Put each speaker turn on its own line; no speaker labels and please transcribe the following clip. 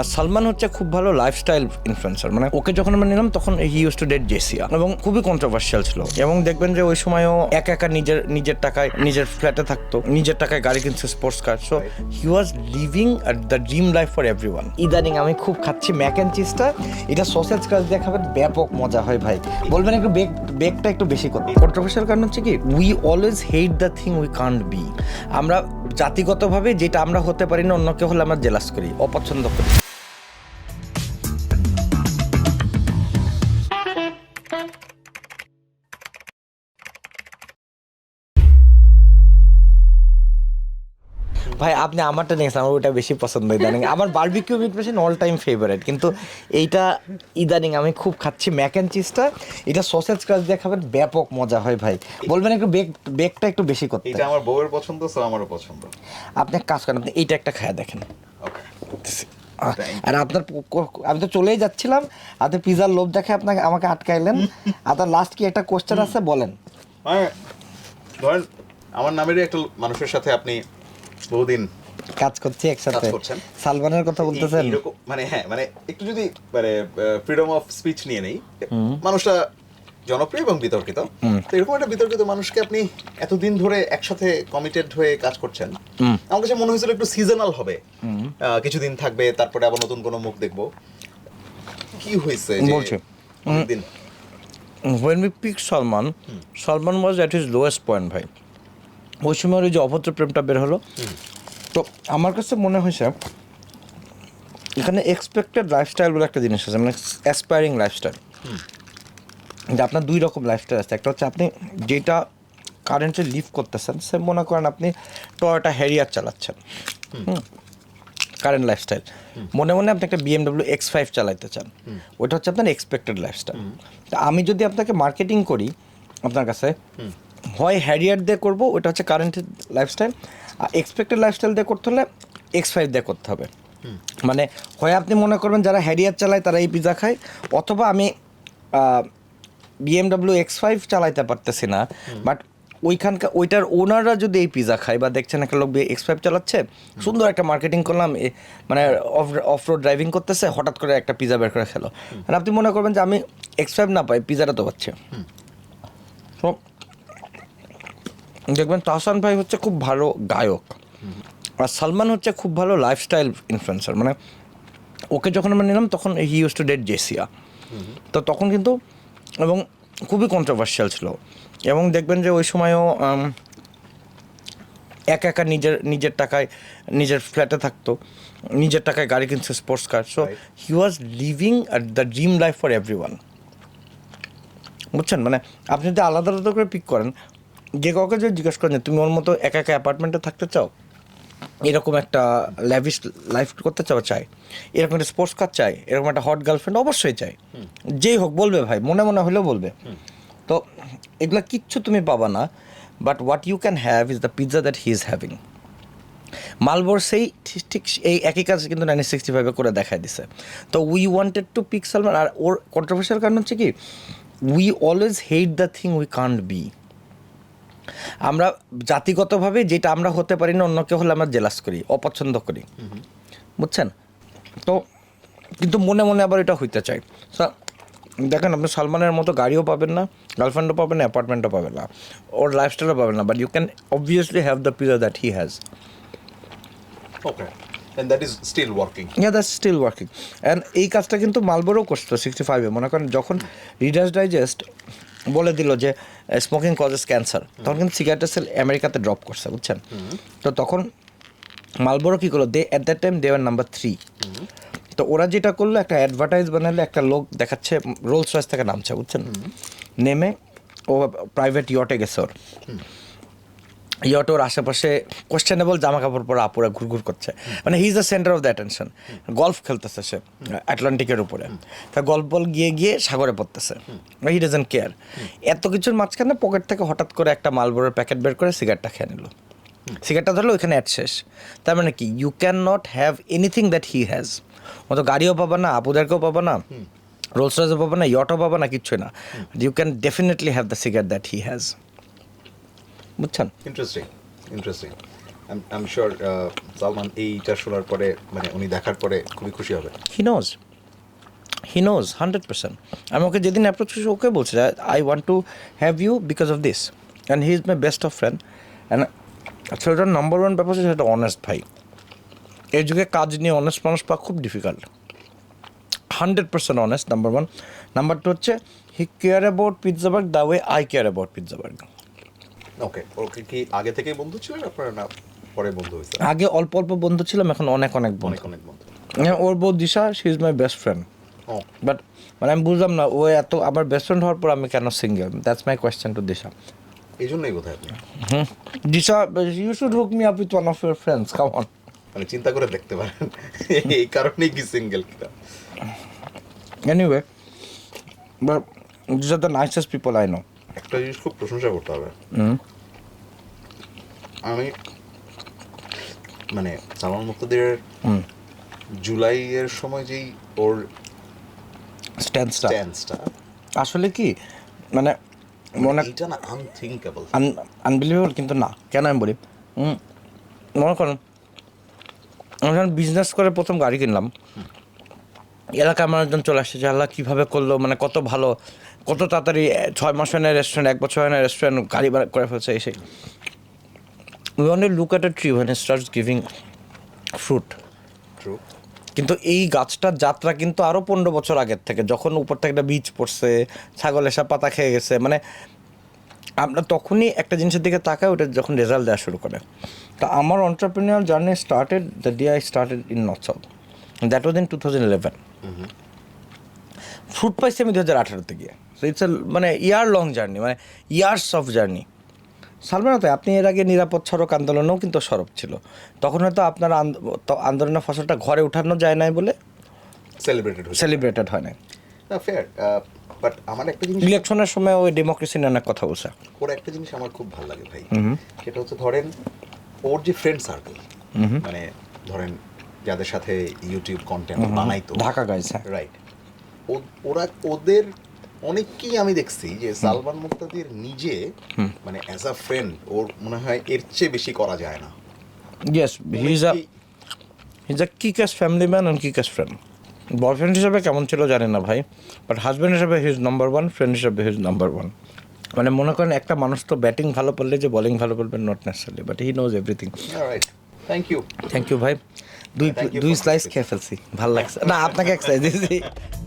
আর সালমান হচ্ছে খুব ভালো লাইফস্টাইল ইনফ্লুয়েন্সার মানে ওকে যখন আমরা নিলাম, তখন he use to date Jessia এবং খুবই কন্ট্রোভার্সিয়াল ছিল। এবং দেখবেন যে ওই সময়ও একা একা নিজের নিজের টাকায়, নিজের ফ্ল্যাটে থাকতো, নিজের টাকায় গাড়ি কিনছে sports car so he was living the dream life for everyone ইদানিং আমি খুব খাচ্ছি ম্যাক অ্যান্ড চিজটা এটা সসেজ কাজ দিয়ে খাবেন, ব্যাপক মজা হয় ভাই। বলবেন একটু বেক বেকটা একটু বেশি করতে। কন্ট্রোভার্সিয়াল কারণ হচ্ছে কি we always hate the thing we can't be আমরা জাতিগতভাবে যেটা আমরা হতে পারি না, অন্য কেউ হলে আমরা জেলাস করি, অপছন্দ করি। ভাই আপনি আমারটা নিয়েছেন আমার ওটা বেশি পছন্দ ইদানিং। আমার barbecue meat machine all time favourite কিন্তু এইটা ইদানিং আমি খুব খাচ্ছি। ম্যাক অ্যান্ড চিজটা এটা সসেজ কাজ দিয়ে খাবেন ব্যাপক মজা হয় ভাই। বলবেন একটু বেক বেকটা একটু বেশি করতে।
এটা আমার বউয়ের পছন্দ সো আমারও পছন্দ।
আপনি কাজ করেন আপনি এইটা একটা খায়া দেখেন। আর আপনার আমি তো চলেই যাচ্ছিলাম আপনি পিজার লোভ দেখে আপনাকে আমাকে আটকাইলেন। আপনার লাস্ট কি একটা কোশ্চেন আছে বলেন।
ধরেন আমার নামেরই একটা মানুষের সাথে আপনি বহুদিন
কাজ করছি একসাথে। সালমানের কথা বলতেছেন?
মানে হ্যাঁ মানে একটু যদি মানে ফ্রিডম অফ স্পিচ নিয়ে নেই মানুষটা জনপ্রিয় এবং বিতর্কিত। তো এরকম একটা বিতর্কিত মানুষকে আপনি এতদিন ধরে একসাথে কমিটেড হয়ে কাজ করছেন আমার কাছে মনে হয়েছিল একটু সিজনাল হবে। কিছুদিন থাকবে তারপরে আবার নতুন কোনো মুখ দেখব। কি হয়েছে
বলছি।
অনেকদিন?
when we pick Salman, Salman was at his lowest point ভাই। ওই সময় ওই যে অভদ্র প্রেমটা বের হলো। তো আমার কাছে মনে হয়েছে এখানে এক্সপেক্টেড লাইফস্টাইল বলে একটা জিনিস আছে মানে অ্যাসপায়ারিং লাইফস্টাইল যে আপনার দুই রকম লাইফস্টাইল আছে একটা হচ্ছে আপনি যেটা কারেন্টলি লিভ করতেছেন সে মনে করেন আপনি টয়টা হ্যারিয়ার চালাচ্ছেন। কারেন্ট লাইফস্টাইল মনে মনে আপনি একটা বিএমডব্লিউ এক্স ফাইভ চালাইতে চান ওইটা হচ্ছে আপনার এক্সপেক্টেড লাইফস্টাইল তা আমি যদি আপনাকে মার্কেটিং করি আপনার কাছে হয় হ্যারিয়ার দিয়ে করব ওটা হচ্ছে কারেন্ট লাইফস্টাইল আর এক্সপেক্টেড লাইফস্টাইল দিয়ে করতে হলে এক্স ফাইভ দিয়ে করতে হবে। মানে হয় আপনি মনে করবেন যারা হ্যারিয়ার চালায় তারা এই পিজা খায় অথবা আমি বিএমডব্লিউ এক্স ফাইভ চালাইতে পারতেছি না বাট ওইখানকার ওইটার ওনাররা যদি এই পিজা খায় বা দেখছেন একটা লোক এক্স ফাইভ চালাচ্ছে সুন্দর একটা মার্কেটিং করলাম এ- মানে অফ অফ রোড ড্রাইভিং করতেছে হঠাৎ করে একটা পিজা বের করে খেলো। আর আপনি মনে করবেন যে আমি এক্স ফাইভ না পাই পিজাটা তো পাচ্ছে। দেখবেন তাহসান ভাই হচ্ছে খুব ভালো গায়ক। আর সালমান হচ্ছে খুব ভালো লাইফস্টাইল ইনফ্লুয়েন্সার মানে ওকে যখন আমরা নিলাম তখন he use to date Jessia. তো তখন কিন্তু এবং খুবই কন্ট্রোভার্সিয়াল ছিল। এবং দেখবেন যে ওই সময়ও একা একা নিজের নিজের টাকায় নিজের ফ্ল্যাটে থাকতো। নিজের টাকায় গাড়ি কিনছে sports car so. He was living the dream life for everyone বুঝছেন? মানে আপনি যদি আলাদা আলাদা করে পিক করেন যে কাউকে যদি জিজ্ঞেস করেন যে তুমি ওর মতো একা একা অ্যাপার্টমেন্টে থাকতে চাও? এরকম একটা ল্যাভিশ লাইফ করতে চাও চাই এরকম একটা স্পোর্টস কার চাই এরকম একটা হট গার্লফ্রেন্ড অবশ্যই চাই যেই হোক বলবে ভাই মনে মনে হলেও বলবে। তো এগুলো কিচ্ছু তুমি পাবা না but what you can have is the pizza that he is having Marlboro সেই ঠিক- ঠিক এই একই কাজ কিন্তু নাইনটিন সিক্সটি ফাইভে করে দেখায় দিছে। তো we wanted to pick Salman আর ওর কন্ট্রোভার্সিয়াল কারণ হচ্ছে কি we always hate the thing we can't be আমরা জাতিগতভাবে যেটা আমরা হতে পারি না অন্য কেউ হলে আমরা জেলাস করি অপছন্দ করি। বুঝছেন? তো কিন্তু মনে মনে আবার এটা হইতে চাই। দেখেন আপনি সালমানের মতো গাড়িও পাবেন না গার্লফ্রেন্ডও পাবেন না অ্যাপার্টমেন্টও পাবেন না ওর লাইফস্টাইলও পাবেন না but you can obviously have the pizza that he has
okay that is still working
that still working and এই কাজটা কিন্তু মালবোরও করতো সিক্সটি ফাইভে মনে করেন যখন রিডার্স ডাইজেস্ট বলে দিল যে স্মোকিং কজেস ক্যান্সার তখন কিন্তু সিগারেটের সেল আমেরিকাতে ড্রপ করছে বুঝছেন? তো তখন মালবোরো কী করল? They at that time they were number three তো ওরা যেটা করল একটা অ্যাডভার্টাইজ বানালে একটা লোক দেখাচ্ছে রোলস রয়েস থেকে নামছে বুঝছেন? নেমে ও প্রাইভেট ইয়টে গেছে ওর। ইয়টোর আশেপাশে কোয়েশ্চেনেবল জামা কাপড় পরা আপুরা ঘুরঘুর করছে। মানে he is the centre of the attention golf খেলতেছে সে অ্যাটলান্টিকের উপরে। তা গল্ফ বল গিয়ে গিয়ে সাগরে পড়তেছে। হি ডাজেন্ট কেয়ার এত কিছুর মাঝখানে পকেট থেকে হঠাৎ করে একটা মালবোরের প্যাকেট বের করে সিগারেটটা খেয়ে নিল। সিগারেটটা ধরলো, ওইখানে অ্যাড শেষ। তার মানে কি? You can not have anything that he has অত গাড়িও পাবা না, আপুদেরকেও পাবা না রোলস রয়েসও পাবা না ইয়টও পাবা না, কিচ্ছুই না। You can definitely have the cigarette that he has বুঝছেন?
Interesting interesting I sure Salman এইটা শোনার পরে মানে উনি দেখার পরে খুবই খুশি হবে।
He knows he knows hundred percent আমি ওকে যেদিন অ্যাপ্রোচ করছি ওকে বলছি I want to have you because of this and he is my best of friend and ছেলেটার নাম্বার ওয়ান ব্যাপার হচ্ছে সেটা অনেস্ট ভাই। এই যুগে কাজ নিয়ে অনেস্ট মানুষ পাওয়া খুব difficult hundred percent honest number one number two হচ্ছে he care about Pizzaburg the way I care about Pizzaburg
okay okay কি আগে থেকেই বন্ধু ছিলেন আপনারা না পরে বন্ধু হয়েছে?
আগে অল্প অল্প বন্ধু ছিলাম এখন অনেক অনেক বন্ধু।
অনেক অনেক বন্ধু।
হ্যাঁ, ওর বউ Disha she is my best friend
O.
But মানে আমি বুঝলাম না ও এত আমার বেস্ট ফ্রেন্ড হওয়ার পর আমি কেন single that's my question to Disha.
এই জন্যই বোধহয় আপনি?
Disha you should hook me up with one of your friends come on
মানে চিন্তা করে দেখতে পারেন এই কারণেই কি সিঙ্গেল কিনা।
Anyway but this are the nicest people I know
একটা জিনিস খুব প্রশংসা করতে হবে। আমি মানে সালমান মুক্তাদের জুলাইয়ের সময় যেই ওর স্ট্যান্সটা।
আসলে কি মানে মনে
এইটা না আনথিঙ্কেবল
আনবিলিভেবল কিন্তু না। কেন আমি বলি? মনে করুন আমি যখন বিজনেস করে প্রথম গাড়ি কিনলাম এলাকায় আমার একজন চলে আসছে যে আল্লাহ কীভাবে করল? মানে কত ভালো কত তাড়াতাড়ি ছয় মাস হয় না রেস্টুরেন্ট এক বছর হয় না রেস্টুরেন্ট গাড়ি ভাড়া করে ফেলছে এসে। We only look at a tree when starts giving fruit
true
কিন্তু এই গাছটার যাত্রা কিন্তু আরও পনেরো বছর আগের থেকে যখন উপর থেকে একটা বীজ পড়ছে ছাগল এসা পাতা খেয়ে গেছে মানে আমরা তখনই একটা জিনিসের দিকে তাকাই ওটা যখন রেজাল্ট দেওয়া শুরু করে। তা আমার entrepreneur journey started the day I started in North South that was in two thousand eleven fruit পাইছি আমি দু হাজার আঠারোতে গিয়ে। সো ইটস মানে ইয়ার লং জার্নি মানে ইয়ার্স অফ জার্নি সালমান তো আপনি এর আগে নিরাপদ সড়ক আন্দোলনেও কিন্তু সরব ছিল। তখন হয়তো আপনার আন্দোলনের ফসলটা ঘরে উঠানো যায় নাই বলে
সেলিব্রেটেড
সেলিব্রেটেড হয় নাই।
না ফেয়ার বাট আমার একটা জিনিস
ইলেকশনের সময় ওই ডেমোক্রেসি নিয়ে অনেক কথা বলছে।
ওর একটা জিনিস আমার খুব ভালো লাগে ভাই। সেটা হচ্ছে ধরেন ওর যে ফ্রেন্ড সার্কেল মানে ধরেন যাদের সাথে ইউটিউব কন্টেন্ট বানাইতো।
ঢাকা গাইছে
রাইট ওরা ওদের অনেককেই আমি দেখছি যে সালমান মুক্তাদির নিজে মানে অ্যাজ আ ফ্রেন্ড ওর মনে হয় এর চেয়ে বেশি করা যায় না।
ইয়েস হি ইজ আ
অনেকেই-
he is a kickass family man and kickass friend boyfriend হিসাবে কেমন ছিল জানি না ভাই বাট হাজব্যান্ড হিসাবে হিজ নাম্বার ওয়ান ফ্রেন্ড হিসাবে হিজ নাম্বার ওয়ান মানে মনে করেন একটা মানুষ তো ব্যাটিং ভালো করলে যে বলিং ভালো করবে not necessary but he knows everything
right thank you
thank you ভাই। দুই দুই স্লাইস খেয়ে ফেলছি। ভালো লাগছে। না আপনাকে এক স্লাইস দিয়েছি।